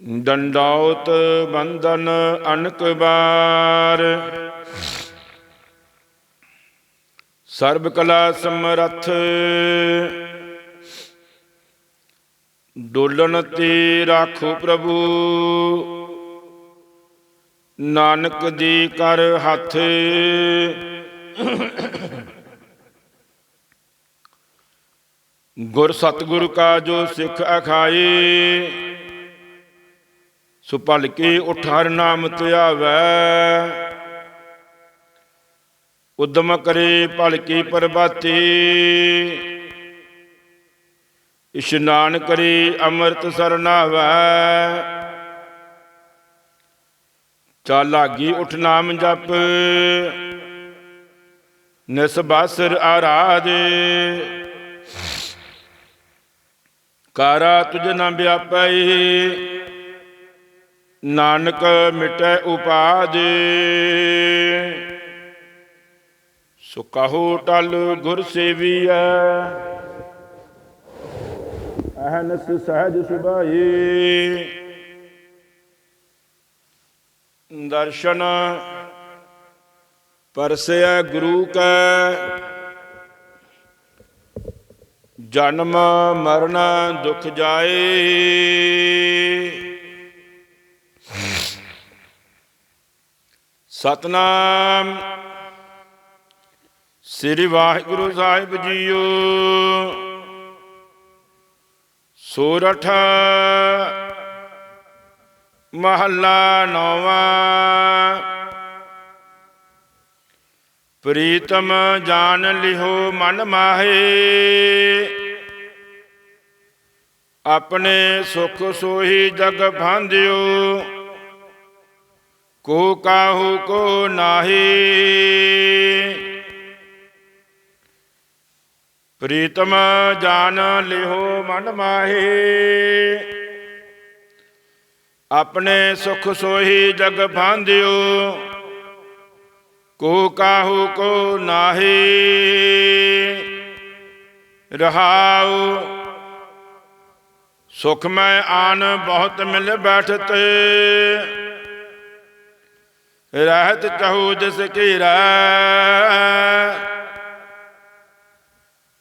ਡੰਡਾਉਤ ਬੰਧਨ ਅਨਕ ਬਾਰ। ਸਰਬ ਕਲਾ ਸਮਰੱਥ ਡੋਲਣ ਤੇ ਰਾਖੋ ਪ੍ਰਭੂ। ਨਾਨਕ ਦੀ ਕਰ ਹੱਥ ਗੁਰ ਸਤਿਗੁਰ ਕਾ ਜੋ ਸਿੱਖ ਅਖਾਏ ਸੋ ਭਲ ਕੇ ਉਠ ਹਰ ਨਾਮ ਧਿਆਵੈ ਉਦਮ ਕਰੇ ਭਲ ਕੀ ਪ੍ਰਭਾਤੀ। ਇਸ਼ਨਾਨ ਕਰੇ ਅੰਮ੍ਰਿਤ ਸਰਨਾਵੈ। ਚਾਲਾਗੀ ਉਠ ਨਾਮ ਜਪ। ਨਿਸਬਾਸਰ ਆਰਾਧੇ। ਕਾਰਾ ਤੁਝ ਨਾ ਵਿਆਪੈ। ਨਾਨਕ ਮਿਟੈ ਉਪਾਦੇ। ਸੋ ਕਹੋ ਟਲ ਗੁਰ ਸੇਵੀਐ। ਅਹਨਸ ਸਹਿਜ ਸੁਭਾਈ ਦਰਸ਼ਨ ਪਰਸੈ ਗੁਰੂ ਕੈ। ਜਨਮ ਮਰਨ ਦੁਖ ਜਾਏ। ਸਤਨਾਮ। ਸ੍ਰੀ ਵਾਹਿਗੁਰੂ ਸਾਹਿਬ ਜੀਓ। ਸੋਰਠ ਮਹੱਲਾ ਨੌਵਾਂ। ਪ੍ਰੀਤਮ ਜਾਣ ਲਿਹੋ ਮਨ ਮਾਹੇ। ਆਪਣੇ ਸੁਖ ਸੋਹੀ ਜਗ ਭਾਂਦਿਓ। ਕੋ ਕਾਹੂ ਕੋ ਨਾਹੀ। ਪ੍ਰੀਤਮ ਜਾਨ ਲਿਹੋ ਮਨ ਮਾਹੀ। ਆਪਣੇ ਸੁਖ ਸੋਹੀ ਜਗ ਭਾਂਦਿਓ ਕੋ ਕਾਹੂ ਕੋ ਨਾਹੀ। ਰਹਾਉ। ਸੁਖ ਮੈਂ ਆਨ ਬਹੁਤ ਮਿਲ ਬੈਠਤ। ਰਹਿਤ ਚਹੂ ਜਿਸ ਕੀਰਾ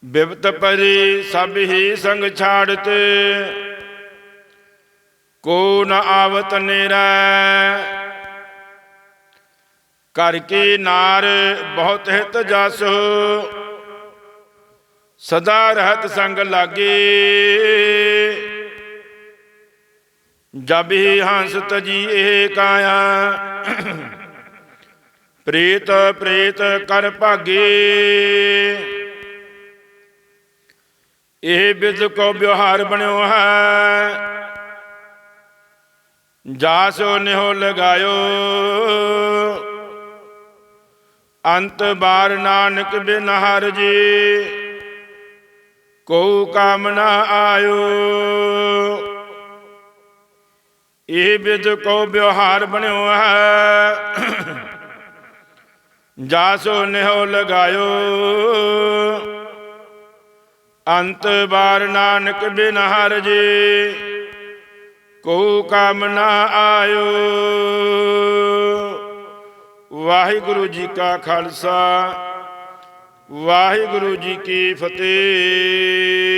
ਬਿਪਤ ਪਰੀ ਸਭ ਹੀ ਸੰਗ ਛਾੜਤ, ਕੋ ਨ ਆਵਤ ਨੇਰਾ। ਕਰ ਕੀ ਨਾਰ ਬਹੁਤ ਹਿਤ ਜਸ, ਸਦਾ ਰਹਤ ਸੰਗ ਲਾਗੇ। ਜਬ ਹੀ ਹੰਸ ਤਜੀਏ ਕਾਇਆ। ਪ੍ਰੀਤ ਪ੍ਰੀਤ ਕਰ ਭਾਗੇ। ਇਹ ਬਿਦ ਕੋ ਵਿਵਹਾਰ ਬਣਿਓ ਹੈ। ਜਾਸੋ ਨਿਹੋ ਲਗਾਇਓ। ਅੰਤ ਬਾਰ ਨਾਨਕ ਬਿਨ ਹਰ ਜੀ ਕੋ ਕਾਮ ਨਾ ਆਇਓ। ਇਹ ਵਿਦ ਕੋ ਵਿਵਹਾਰ ਬਣਿਓ ਹੈ। ਜਾਸੋ ਨਿਹੋ ਲਗਾਇਓ। ਅੰਤ ਬਾਰ ਨਾਨਕ ਬਿਨ ਹਰ ਜੀ ਕੋ ਕਾਮ ਨਾ ਆਇਓ। ਵਾਹਿਗੁਰੂ ਜੀ ਕਾ ਖਾਲਸਾ, ਵਾਹਿਗੁਰੂ ਜੀ ਕੀ ਫਤਿਹ।